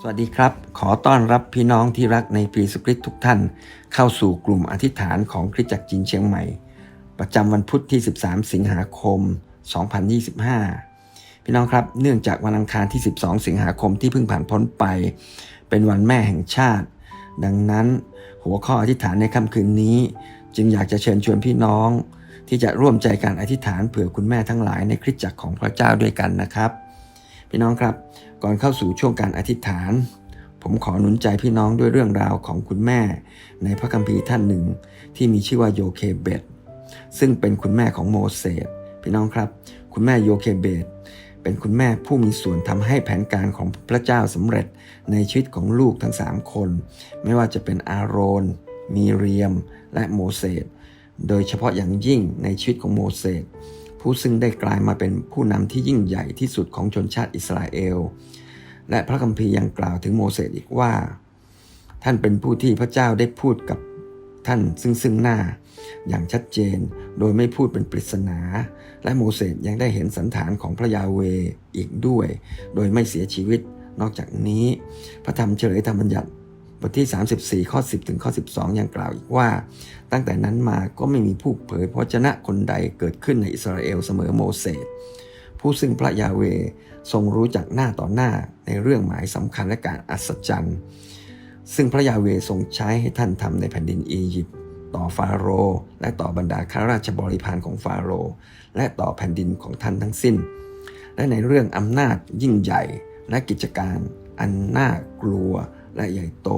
สวัสดีครับ ขอต้อนรับพี่น้องที่รักในพรีสคริตทุกท่าน เข้าสู่กลุ่มอธิษฐานของคริสตจักรจีนเชียงใหม่ ประจำวันพุทธที่ 13 สิงหาคม 2025 พี่น้องครับ เนื่องจากวันอังคารที่ 12 สิงหาคมที่เพิ่งผ่านพ้นไป เป็นวันแม่แห่งชาติ ดังนั้นหัวข้ออธิษฐานในค่ำคืนนี้ จึงอยากจะเชิญชวนพี่น้อง ที่จะร่วมใจการอธิษฐานเผื่อคุณแม่ทั้งหลายในคริสตจักรของพระเจ้าด้วยกันนะครับ พี่น้องครับ ก่อนเข้าสู่ช่วงการอธิษฐาน ผมขอหนุนใจพี่น้องด้วยเรื่องราวของคุณแม่ ในพระคัมภีร์ท่านหนึ่ง ที่มีชื่อว่าโยเคเบตซึ่งเป็นคุณแม่ของโมเสสพี่น้องครับ คุณแม่โยเคเบตเป็นคุณแม่ผู้มีส่วนทำให้แผนการของพระเจ้าสำเร็จในชีวิตของลูกทั้ง 3 คน ไม่ว่าจะเป็นอาโรน มีเรียม และโมเสสโดยเฉพาะอย่างยิ่งในชีวิตของโมเสส ผู้ซึ่งได้กลายมาเป็นผู้นำที่ยิ่งใหญ่ที่สุดของชนชาติอิสราเอล และพระคัมภีร์ยังกล่าวถึงโมเสสอีกว่า ท่านเป็นผู้ที่พระเจ้าได้พูดกับท่านซึ่งซึ่งหน้า อย่างชัดเจนโดยไม่พูดเป็นปริศนา และโมเสสยังได้เห็นสันฐานของพระยาเวอีกด้วย โดยไม่เสียชีวิต นอกจากนี้ พระธรรมเฉลยธรรมบัญญัติ ทที่ 34 ข้อ 10 ถึงข้อ 12 ยังกล่าวอีกว่า ตั้งแต่นั้นมาก็ไม่มีผู้เผยพระชนะคนใดเกิดขึ้นในอิสราเอลเสมอโมเสสผู้ซึ่งพระยาเวทรงรู้จักหน้าต่อหน้าในเรื่องหมายสำคัญและการอัศจรรย์ซึ่งพระยาเวทรงใช้ให้ท่านทำในแผ่นดินอียิปต์ต่อฟาโรห์และต่อบรรดาข้าราชบริพารของฟาโรห์และต่อแผ่นดินของท่านทั้งสิ้น และในเรื่องอำนาจยิ่งใหญ่และกิจการอันน่ากลัว และใหญ่โต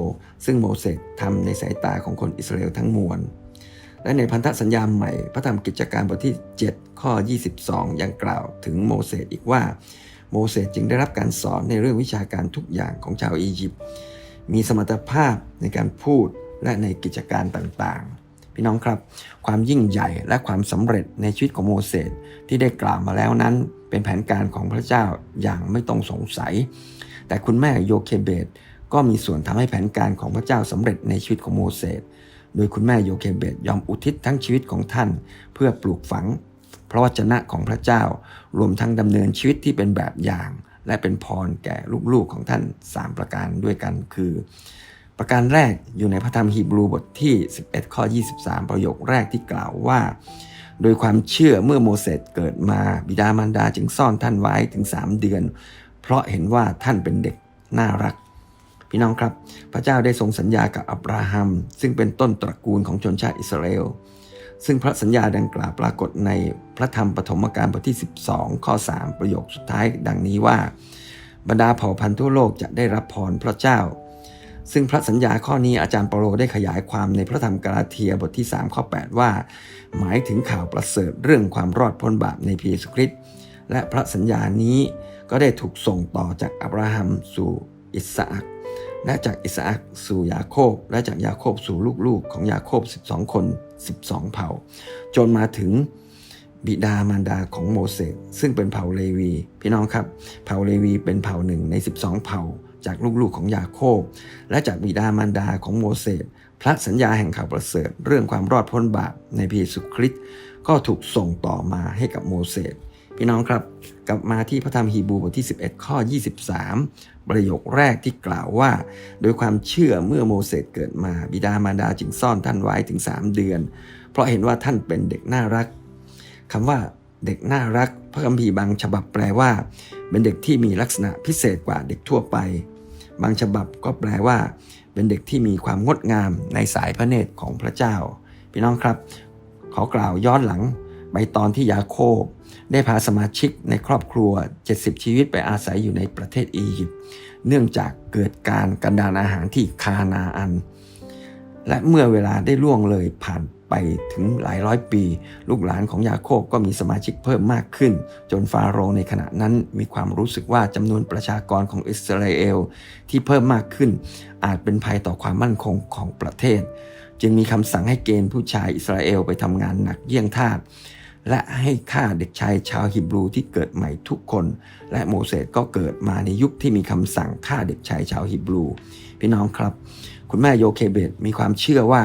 ซึ่งโมเสสทำในสายตาของคนอิสราเอลทั้งมวล และในพันธสัญญาใหม่ พระธรรมกิจการบทที่ 7 ข้อ 22 ยังกล่าวถึงโมเสสอีกว่า โมเสสจึงได้รับการสอนในเรื่องวิชาการทุกอย่างของชาวอียิปต์มีสมรรถภาพในการพูดและในกิจการต่างๆพี่น้องครับ ความยิ่งใหญ่และความสำเร็จในชีวิตของโมเสสที่ได้กล่าวมาแล้วนั้น เป็นแผนการของพระเจ้าอย่างไม่ต้องสงสัย แต่คุณแม่โยเคเบต ก็มีส่วนทำให้แผนการของพระเจ้าสำเร็จในชีวิตของโมเสส โดยคุณแม่โยเคเบตยอมอุทิศทั้งชีวิตของท่านเพื่อปลูกฝัง พระวจนะของพระเจ้ารวมทั้งดำเนินชีวิตที่เป็นแบบอย่าง และเป็นพรแก่ลูกๆของท่าน 3 ประการด้วยกันคือ ประการแรกอยู่ในพระธรรมฮีบรูบทที่ 11 ข้อ 23 ประโยคแรกที่กล่าวว่า โดยความเชื่อเมื่อโมเสสเกิดมาบิดามารดาจึงซ่อนท่านไว้ถึง 3 เดือน เพราะเห็นว่าท่านเป็นเด็กน่ารัก พี่น้องครับ พระเจ้าได้ทรงสัญญากับอับราฮัม ซึ่งเป็นต้นตระกูลของชนชาติอิสราเอล ซึ่งพระสัญญาดังกล่าวปรากฏในพระธรรมปฐมกาลบทที่ 12 ข้อ 3 ประโยคสุดท้ายดังนี้ว่า บรรดาเผ่าพันธุ์ทั่วโลกจะได้รับพรพระเจ้า ซึ่งพระสัญญาข้อนี้อาจารย์เปโลได้ขยายความในพระธรรมกาลาเทียบทที่ 3 ข้อ 8 ว่า หมายถึงข่าวประเสริฐเรื่องความรอดพ้นบาปในพระเยซูคริสต์และพระสัญญานี้ก็ได้ถูกส่งต่อจากอับราฮัมสู่อิสอัก และจากอิสอักสู่ยาโคบ และจากยาโคบสู่ลูกๆ ของยาโคบ 12 คน 12 เผ่า จนมาถึงบิดามารดาของโมเสสซึ่งเป็นเผ่าเลวี พี่น้องครับ เผ่าเลวีเป็นเผ่าหนึ่งใน 12 เผ่า จากลูกๆของยาโคบ และจากบิดามารดาของโมเสสพระสัญญาแห่งข่าวประเสริฐ เรื่องความรอดพ้นบาปในพระเยซูคริสต์ก็ถูกส่งต่อมาให้กับโมเสส พี่น้องครับ กลับมาที่พระธรรมฮีบรูบทที่ 11 ข้อ 23 ประโยคแรกที่กล่าวว่า โดยความเชื่อเมื่อโมเสสเกิดมาบิดามารดาจึงซ่อนท่านไว้ถึง 3 เดือน เพราะเห็นว่าท่านเป็นเด็กน่ารักคำว่าเด็กน่ารัก พระคัมภีร์บางฉบับแปลว่า เป็นเด็กที่มีลักษณะพิเศษกว่าเด็กทั่วไป บางฉบับก็แปลว่า เป็นเด็กที่มีความงดงามในสายพระเนตรของพระเจ้า พี่น้องครับ ขอกล่าวย้อนหลังไปตอนที่ยาโคบ ได้พาสมาชิกในครอบครัว 70 ชีวิตไปอาศัยอยู่ในประเทศอียิปต์เนื่องจากเกิดการกันดานอาหารที่คานาอัน และเมื่อเวลาได้ล่วงเลยผ่านไปถึงหลายร้อยปี ลูกหลานของยาโคบก็มีสมาชิกเพิ่มมากขึ้น จนฟาโรห์ในขณะนั้นมีความรู้สึกว่าจำนวนประชากรของอิสราเอลที่เพิ่มมากขึ้น อาจเป็นภัยต่อความมั่นคงของประเทศ จึงมีคำสั่งให้เกณฑ์ผู้ชายอิสราเอลไปทำงานหนักเยี่ยงทาส และให้ฆ่าเด็กชายชาวฮิบรูที่เกิดใหม่ทุกคน และโมเสสก็เกิดมาในยุคที่มีคำสั่งฆ่าเด็กชายชาวฮิบรู พี่น้องครับ คุณแม่โยเคเบตมีความเชื่อว่า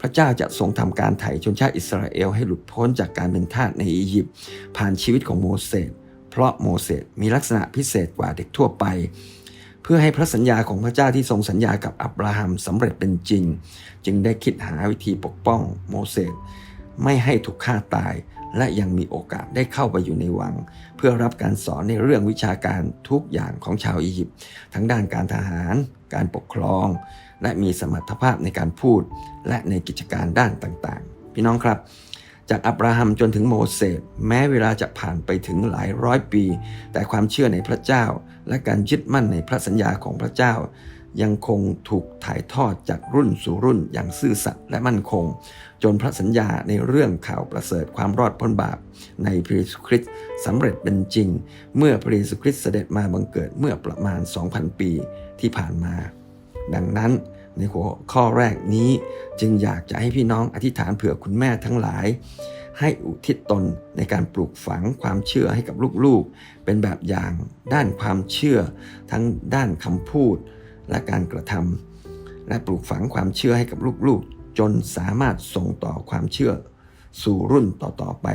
พระเจ้าจะทรงทำการไถ่ชนชาติอิสราเอลให้หลุดพ้นจากการเป็นทาสในอียิปต์ผ่านชีวิตของโมเสสเพราะโมเสสมีลักษณะพิเศษกว่าเด็กทั่วไป เพื่อให้พระสัญญาของพระเจ้าที่ทรงสัญญากับอับราฮัมสำเร็จเป็นจริง จึงได้คิดหาวิธีปกป้องโมเสสไม่ให้ถูกฆ่าตาย และยังมีโอกาสได้เข้าไปอยู่ในวัง เพื่อรับการสอนในเรื่องวิชาการทุกอย่างของชาวอียิปต์ทั้งด้านการทหาร การปกครอง และมีสมรรถภาพในการพูด และในกิจการด้านต่างๆ พี่น้องครับ จากอับราฮัมจนถึงโมเสสแม้เวลาจะผ่านไปถึงหลายร้อยปี แต่ความเชื่อในพระเจ้า และการยึดมั่นในพระสัญญาของพระเจ้า ยังคงถูกถ่ายทอดจากรุ่นสู่รุ่นอย่างซื่อสัตย์และมั่นคง จนพระสัญญาในเรื่องข่าวประเสริฐความรอดพ้นบาป ในพระเยซูคริสต์สำเร็จเป็นจริง เมื่อพระเยซูคริสต์เสด็จมาบังเกิดเมื่อประมาณ 2,000 ปีที่ผ่านมา ดังนั้นในหัวข้อแรกนี้จึงอยากจะให้พี่น้องอธิษฐานเผื่อคุณแม่ทั้งหลาย ให้อุทิศตนในการปลูกฝังความเชื่อให้กับลูกๆ เป็นแบบอย่างด้านความเชื่อ ทั้งด้านคำพูด และการกระทำและปลูกฝังความเชื่อให้กับลูกๆ จนสามารถส่งต่อความเชื่อ สู่รุ่นต่อๆไป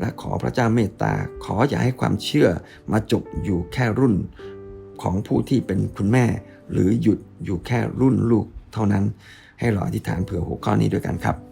และขอพระเจ้าเมตตาขออย่าให้ความเชื่อมาจบอยู่แค่รุ่นของผู้ที่เป็นคุณแม่ หรือหยุดอยู่แค่รุ่นลูกเท่านั้น ให้เราอธิษฐานเผื่อหัวข้อนี้ด้วยกันครับ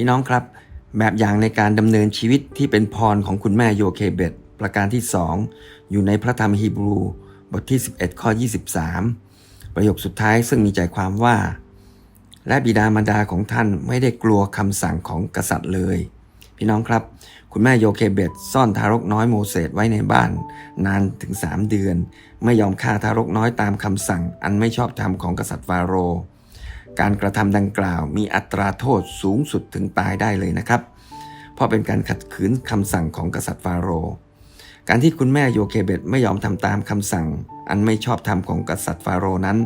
พี่น้องครับ แบบอย่างในการดำเนินชีวิตที่เป็นพรของคุณแม่โยเคเบตประการที่ 2 อยู่ในพระธรรมฮีบรู บทที่ 11 ข้อ 23 ประโยคสุดท้ายซึ่งมีใจความว่า และบิดามารดาของท่านไม่ได้กลัวคำสั่งของกษัตริย์เลย พี่น้องครับ คุณแม่โยเคเบตซ่อนทารกน้อยโมเสสไว้ในบ้าน นานถึง 3 เดือน ไม่ยอมฆ่าทารกน้อยตามคำสั่งอันไม่ชอบธรรมของกษัตริย์ฟาโรห์ การกระทำดังกล่าวมีอัตราโทษสูงสุดถึงตายได้เลยนะครับ เพราะเป็นการขัดขืนคำสั่งของกษัตริย์ฟาโรห์การที่คุณแม่โยเคเบตไม่ยอมทำตามคำสั่ง อันไม่ชอบธรรมของกษัตริย์ฟาโรห์นั้น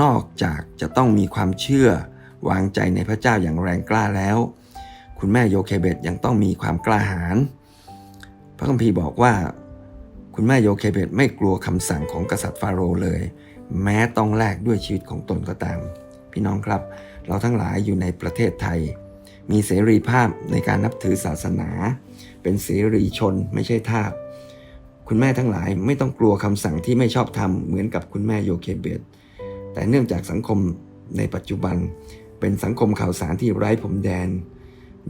นอกจากจะต้องมีความเชื่อ วางใจในพระเจ้าอย่างแรงกล้าแล้ว คุณแม่โยเคเบตยังต้องมีความกล้าหาญพระคัมภีร์บอกว่า คุณแม่โยเคเบตไม่กลัวคำสั่งของกษัตริย์ฟาโรห์เลย แม้ต้องแลกด้วยชีวิตของตนก็ตาม พี่น้องครับ เราทั้งหลายอยู่ในประเทศไทย มีเสรีภาพในการนับถือศาสนา เป็นเสรีชนไม่ใช่ทาสคุณแม่ทั้งหลายไม่ต้องกลัวคำสั่งที่ไม่ชอบธรรมเหมือนกับคุณแม่โยเคเบตแต่เนื่องจากสังคมในปัจจุบัน เป็นสังคมข่าวสารที่ไร้ผมแดน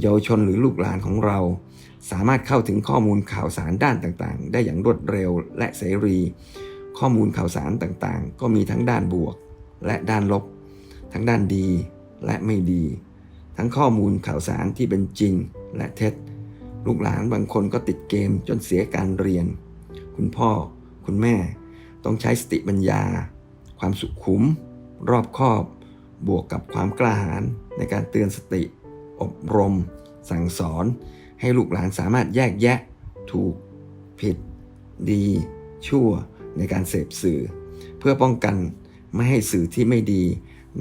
เยาวชนหรือลูกหลานของเรา สามารถเข้าถึงข้อมูลข่าวสารด้านต่างๆ ได้อย่างรวดเร็วและเสรี ข้อมูลข่าวสารต่างๆ ก็มีทั้งด้านบวก และด้านลบ ทั้งด้านดีและไม่ดี ทั้งข้อมูลข่าวสารที่เป็นจริงและเท็จ ลูกหลานบางคนก็ติดเกมจนเสียการเรียน คุณพ่อ คุณแม่ ต้องใช้สติปัญญา ความสุขุม รอบคอบ บวกกับความกล้าหาญในการเตือนสติ อบรม สั่งสอน ให้ลูกหลานสามารถแยกแยะ ถูก ผิด ดี ชั่ว ในการเสพสื่อ เพื่อป้องกันไม่ให้สื่อที่ไม่ดี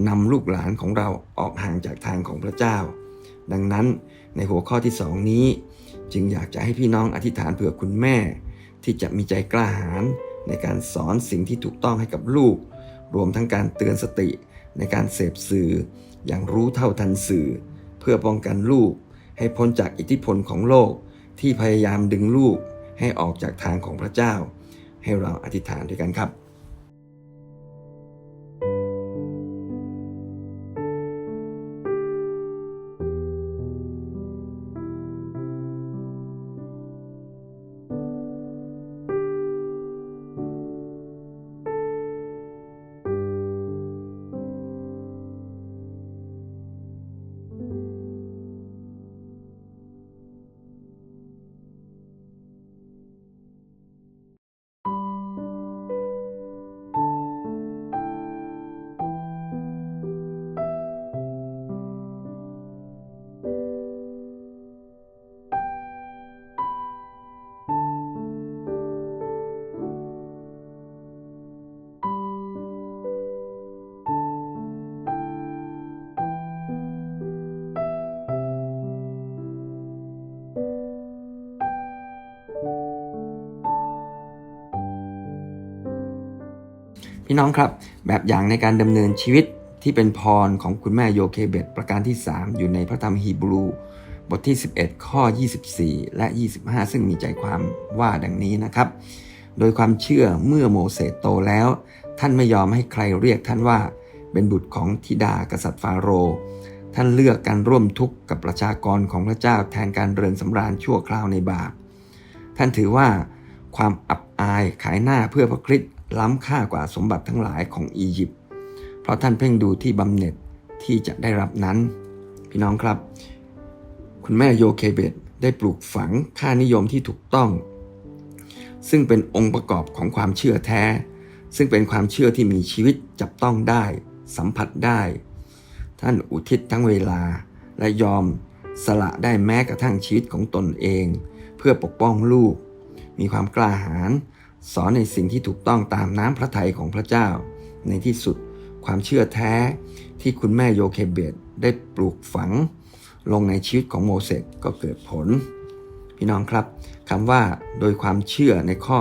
นำลูกหลานของเราออกห่างจากทางของพระเจ้า ดังนั้นในหัวข้อที่สองนี้ จึงอยากจะให้พี่น้องอธิษฐานเผื่อคุณแม่ ที่จะมีใจกล้าหาญในการสอนสิ่งที่ถูกต้องให้กับลูก รวมทั้งการเตือนสติในการเสพสื่อ อย่างรู้เท่าทันสื่อ เพื่อป้องกันลูก ให้พ้นจากอิทธิพลของโลก ที่พยายามดึงลูกให้ออกจากทางของพระเจ้า ให้เราอธิษฐานด้วยกันครับ พี่น้องครับ แบบอย่างในการดำเนินชีวิตที่เป็นพรของคุณแม่โยเคเบตประการที่ 3 อยู่ในพระธรรมฮีบรู บทที่ 11 ข้อ 24 และ 25 ซึ่งมีใจความว่าดังนี้นะครับ โดยความเชื่อเมื่อโมเสสโตแล้ว ท่านไม่ยอมให้ใครเรียกท่านว่าเป็นบุตรของธิดากษัตริย์ฟาโรห์ท่านเลือกการร่วมทุกข์กับประชากรของพระเจ้าแทนการเริงสำราญชั่วคราวในบาปท่านถือว่าความอับอายขายหน้าเพื่อพระคริสต์ ล้ำค่ากว่าสมบัติทั้งหลายของอียิปต์เพราะท่านเพ่งดูที่บำเหน็จที่จะได้รับนั้น พี่น้องครับ คุณแม่โยเคเบตได้ปลูกฝังค่านิยมที่ถูกต้อง ซึ่งเป็นองค์ประกอบของความเชื่อแท้ ซึ่งเป็นความเชื่อที่มีชีวิตจับต้องได้ สัมผัสได้ ท่านอุทิศทั้งเวลาและยอมสละได้แม้กระทั่งชีวิตของตนเอง เพื่อปกป้องลูก มีความกล้าหาญ สอนในสิ่งที่ถูกต้องตามน้ำพระทัยของพระเจ้า ในที่สุดความเชื่อแท้ที่คุณแม่โยเคเบตได้ปลูกฝัง ลงในชีวิตของโมเสสก็เกิดผล พี่น้องครับคำว่าโดยความเชื่อในข้อ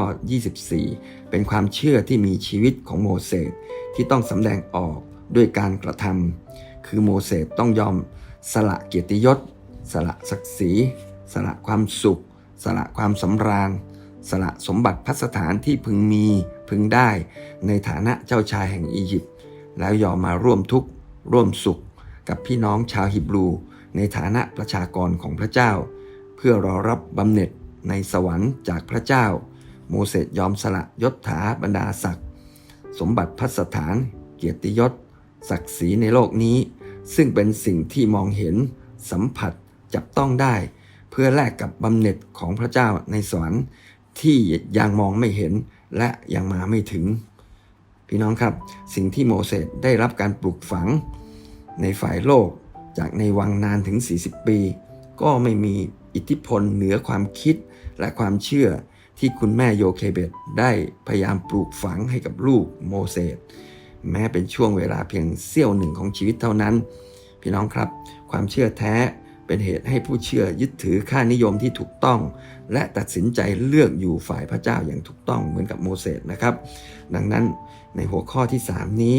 24 เป็นความเชื่อที่มีชีวิตของโมเสสที่ต้องสำแดงออกด้วยการกระทำคือโมเสสต้องยอมสละเกียรติยศ สละศักดิ์ศรี สละความสุข สละความสำราญ สละสมบัติพัสถานที่พึงมีพึงได้ ในฐานะเจ้าชายแห่งอียิปต์แล้วยอมมาร่วมทุกข์ ร่วมสุข กับพี่น้องชาวฮิบรู ในฐานะประชากรของพระเจ้า เพื่อรอรับบำเหน็จในสวรรค์จากพระเจ้า โมเสสยอมสละยศถาบรรดาศักดิ์สมบัติพัสถาน เกียรติยศ ศักดิ์ศรีในโลกนี้ ซึ่งเป็นสิ่งที่มองเห็น สัมผัสจับต้องได้ เพื่อแลกกับบำเหน็จของพระเจ้าในสวรรค์ ที่ยังมองไม่เห็นและยังมาไม่ถึง พี่น้องครับ สิ่งที่โมเสสได้รับการปลูกฝัง ในฝ่ายโลกจากในวังนานถึง 40 ปี ก็ไม่มีอิทธิพลเหนือความคิดและความเชื่อที่คุณแม่โยเคเบตได้พยายามปลูกฝังให้กับลูกโมเสสแม้เป็นช่วงเวลาเพียงเสี้ยวหนึ่งของชีวิตเท่านั้น พี่น้องครับ ความเชื่อแท้ เป็นเหตุให้ผู้เชื่อยึดถือค่านิยมที่ถูกต้อง และตัดสินใจเลือกอยู่ฝ่ายพระเจ้าอย่างถูกต้องเหมือนกับโมเสสนะครับ ดังนั้นในหัวข้อที่ 3 นี้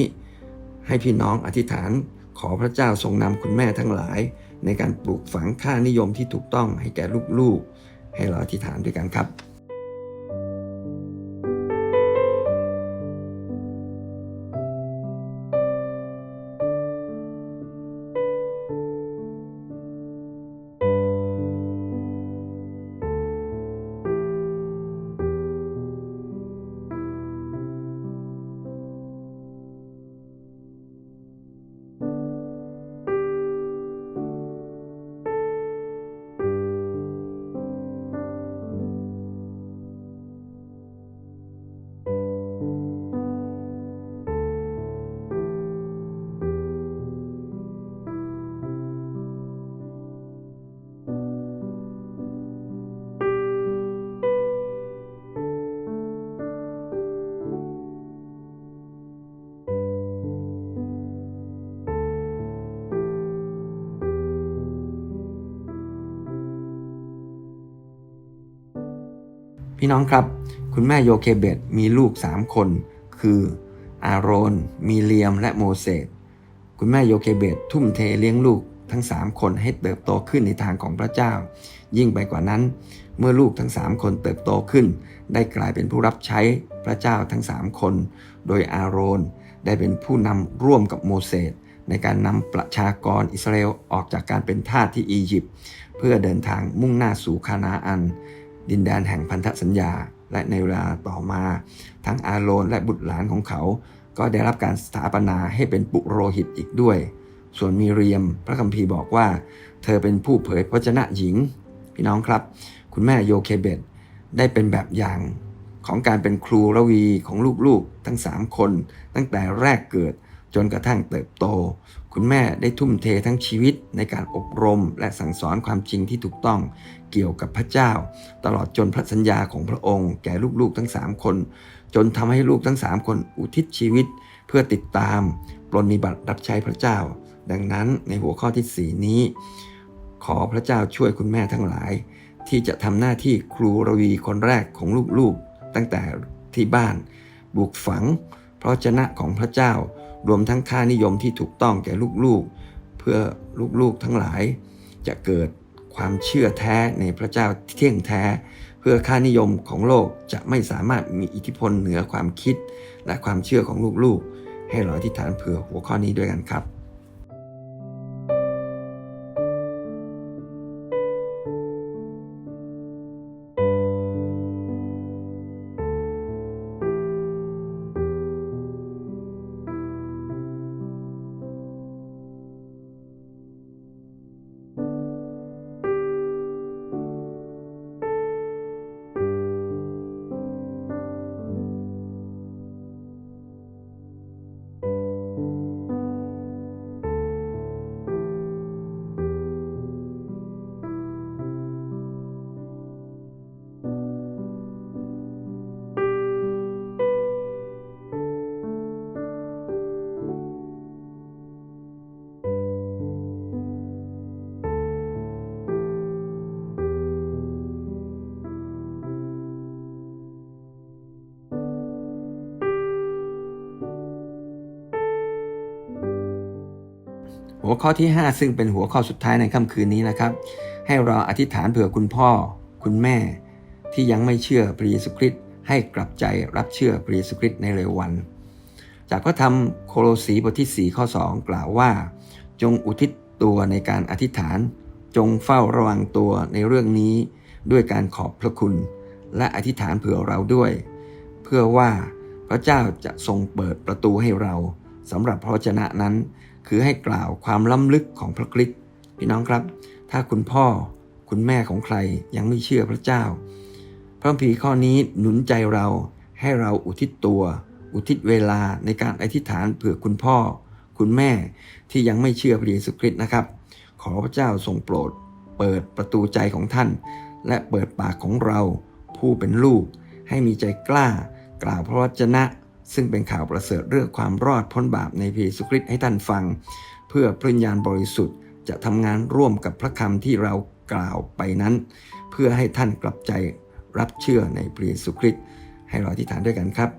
ให้พี่น้องอธิษฐานขอพระเจ้าทรงนำคุณแม่ทั้งหลาย ในการปลูกฝังค่านิยมที่ถูกต้องให้แก่ลูกๆ ให้เราอธิษฐานด้วยกันครับ พี่น้องครับ คุณแม่โยเคเบตมีลูก 3 คน คืออาโรน มีเลียมและโมเสสคุณแม่โยเคเบตทุ่มเทเลี้ยงลูกทั้ง 3 คนให้เติบโตขึ้นในทางของพระเจ้า ยิ่งไปกว่านั้น เมื่อลูกทั้ง 3 คนเติบโตขึ้น ได้กลายเป็นผู้รับใช้พระเจ้าทั้ง 3 คน โดยอาโรนได้เป็นผู้นำร่วมกับโมเสสในการนำประชากรอิสราเอลออกจากการเป็นทาสที่อียิปต์เพื่อเดินทางมุ่งหน้าสู่คานาอัน ดินแดนแห่งพันธสัญญา และในเวลาต่อมา ทั้งอาโรนและบุตรหลานของเขา ก็ได้รับการสถาปนาให้เป็นปุโรหิตอีกด้วย ส่วนมีเรียม พระคัมภีร์บอกว่า เธอเป็นผู้เผยพระชนะหญิง พี่น้องครับ คุณแม่โยเคเบตได้เป็นแบบอย่างของการเป็นครูระวีของลูกๆ ทั้ง 3 คน ตั้งแต่แรกเกิด จนกระทั่งเติบโต คุณแม่ได้ทุ่มเททั้งชีวิตในการอบรมและสั่งสอนความจริงที่ถูกต้องเกี่ยวกับพระเจ้า ตลอดจนพระสัญญาของพระองค์ แก่ลูกๆทั้ง 3 คน จนทำให้ลูกทั้ง 3 คนอุทิศชีวิต เพื่อติดตามปรนนิบัติรับใช้พระเจ้า ดังนั้นในหัวข้อที่ 4 นี้ ขอพระเจ้าช่วยคุณแม่ทั้งหลาย ที่จะทำหน้าที่ครูระวีคนแรกของลูกๆ ตั้งแต่ที่บ้านปลูกฝังพระเจ้าของพระเจ้า รวมทั้งค่านิยมที่ถูกต้องแก่ลูกๆ เพื่อลูกๆทั้งหลาย จะเกิดความเชื่อแท้ในพระเจ้าเที่ยงแท้ เพื่อค่านิยมของโลกจะไม่สามารถมีอิทธิพลเหนือความคิด และความเชื่อของลูกๆ ให้เราอธิษฐานเผื่อหัวข้อนี้ด้วยกันครับ หัวข้อที่ 5 ซึ่งเป็นหัวข้อสุดท้ายในค่ำคืนนี้นะครับ ให้เราอธิษฐานเผื่อคุณพ่อ คุณแม่ ที่ยังไม่เชื่อพระเยซูคริสต์ให้กลับใจรับเชื่อพระเยซูคริสต์ในเร็ววัน จากพระธรรมโคโลสีบทที่ 4 ข้อ 2 กล่าวว่า จงอุทิศตัวในการอธิษฐาน จงเฝ้าระวังตัวในเรื่องนี้ ด้วยการขอบพระคุณ และอธิษฐานเผื่อเราด้วย เพื่อว่าพระเจ้าจะทรงเปิดประตูให้เราสำหรับพระวจนะนั้น คือให้กล่าวความล้ำลึกของพระคริสต์พี่น้องครับ ถ้าคุณพ่อคุณแม่ของใครยังไม่เชื่อพระเจ้า พระพีข้อนี้หนุนใจเราให้เราอุทิศตัว อุทิศเวลาในการอธิษฐานเผื่อคุณพ่อ คุณแม่ที่ยังไม่เชื่อพระเยซูคริสต์นะครับ ขอพระเจ้าทรงโปรด เปิดประตูใจของท่าน และเปิดปากของเราผู้เป็นลูก ให้มีใจกล้ากล่าวพระวจนะ ซึ่งเป็นข่าวประเสริฐเรื่องความรอดพ้นบาปในพระเยซูคริสต์ให้ท่านฟัง เพื่อพระวิญญาณบริสุทธิ์จะทำงานร่วมกับพระคำที่เรากล่าวไปนั้น เพื่อให้ท่านกลับใจรับเชื่อในพระเยซูคริสต์ให้เราอธิษฐานด้วยกันครับ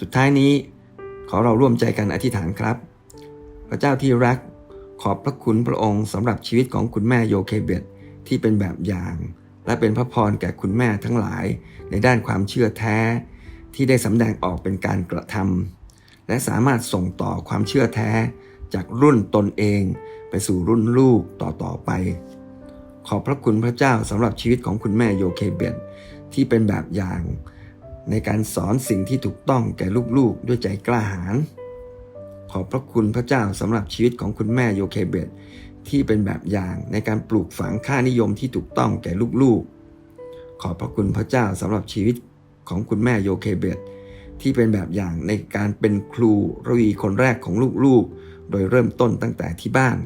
สุดท้ายนี้ขอเราร่วมใจกันอธิษฐานครับ พระเจ้าที่รักขอบพระคุณพระองค์สำหรับชีวิตของคุณแม่โยเคเบตที่เป็นแบบอย่าง และเป็นพระพรแก่คุณแม่ทั้งหลาย ในด้านความเชื่อแท้ ที่ได้สำแดงออกเป็นการกระทำและสามารถส่งต่อความเชื่อแท้ จากรุ่นตนเอง ไปสู่รุ่นลูกต่อๆไป ขอบพระคุณพระเจ้าสำหรับชีวิตของคุณแม่โยเคเบตที่เป็นแบบอย่าง ในการสอนสิ่งที่ถูกต้องแก่ลูกๆ ด้วยใจกล้าหาญขอบพระคุณพระเจ้าสำหรับชีวิตของคุณแม่โยเคเบตที่เป็นแบบอย่างในการปลูกฝังค่านิยมที่ถูกต้องแก่ลูกๆ ขอบพระคุณพระเจ้าสำหรับชีวิตของคุณแม่โยเคเบตที่เป็นแบบอย่างในการเป็นครูรวีคนแรกของลูกๆ โดยเริ่มต้นตั้งแต่ที่บ้าน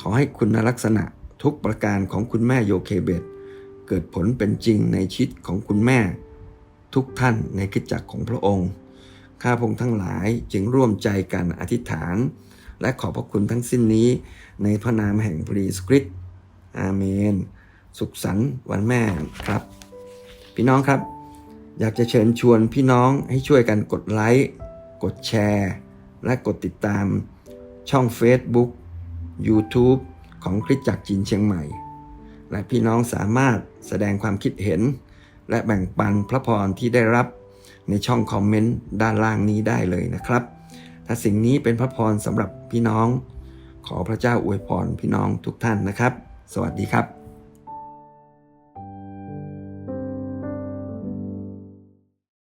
ขอให้คุณลักษณะทุกประการของคุณแม่โยเคเบตเกิดผลเป็นจริงในชีวิตของคุณแม่ ทุกท่านในคริสตจักรของพระองค์ ข้าพงทั้งหลายจึงร่วมใจกันอธิษฐาน และขอบพระคุณทั้งสิ้นนี้ ในพระนามแห่งพระเยซูคริสต์อาเมน สุขสันต์วันแม่ครับ พี่น้องครับ อยากจะเชิญชวนพี่น้องให้ช่วยกันกดไลค์กดแชร์ และกดติดตามช่อง Facebook YouTube ของคริสตจักรจีนเชียงใหม่ และพี่น้องสามารถแสดงความคิดเห็น และแบ่งปันพระพรที่ได้รับในช่องคอมเมนต์ด้านล่างนี้ได้เลยนะครับ ถ้าสิ่งนี้เป็นพระพรสำหรับพี่น้อง ขอพระเจ้าอวยพรพี่น้องทุกท่านนะครับ สวัสดีครับ